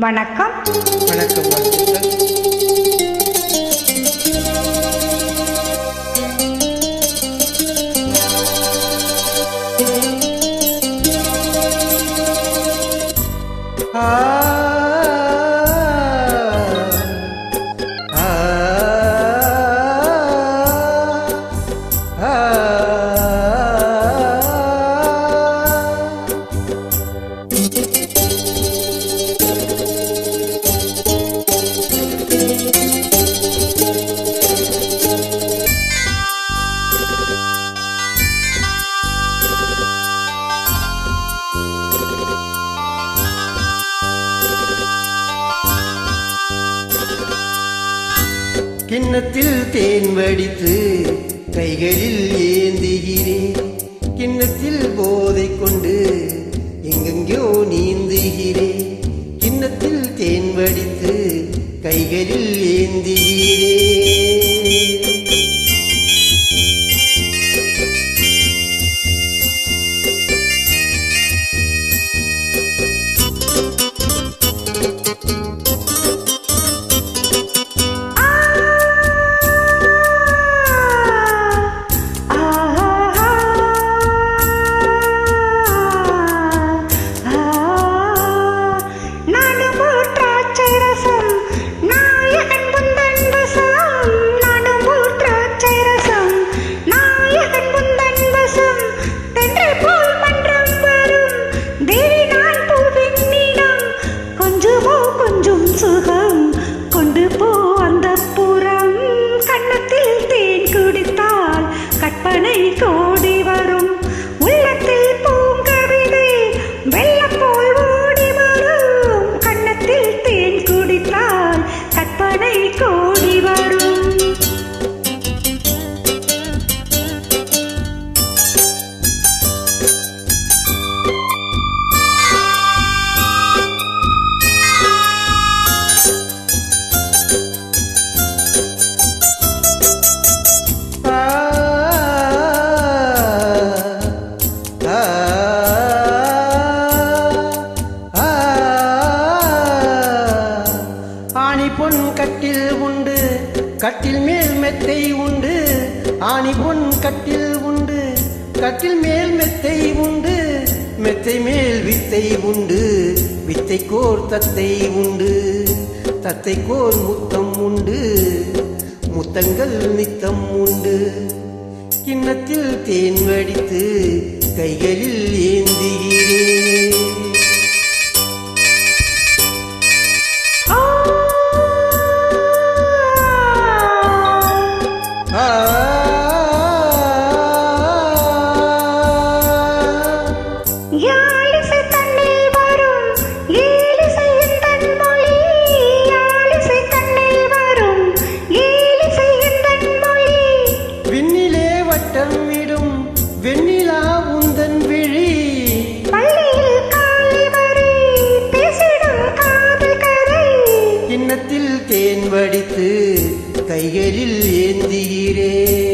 வணக்கம். வணக்கம் வாழ்த்துக்கள் கிண்ணத்தில் தேன் வடித்து கைகளில் பொன் கட்டில் உண்டு. கட்டில் மேல் மெத்தை உண்டு. ஆணி பொன் கட்டில் உண்டு. கட்டில் மேல் மெத்தை உண்டு. மெத்தை மேல் வித்தை உண்டு. வித்தை கோர் தத்தை உண்டு. தத்தை கோர் முத்தம் உண்டு. முத்தங்கள் நித்தம் உண்டு. கிண்ணத்தில் தேன் வடித்து கைகளில் ஏந்துகிறேன். வட்டம் விடும் வெண்ணிலா உந்தன் விழி. கிண்ணத்தில் தேன் வடித்து கைகளில் ஏந்துகிறேன்.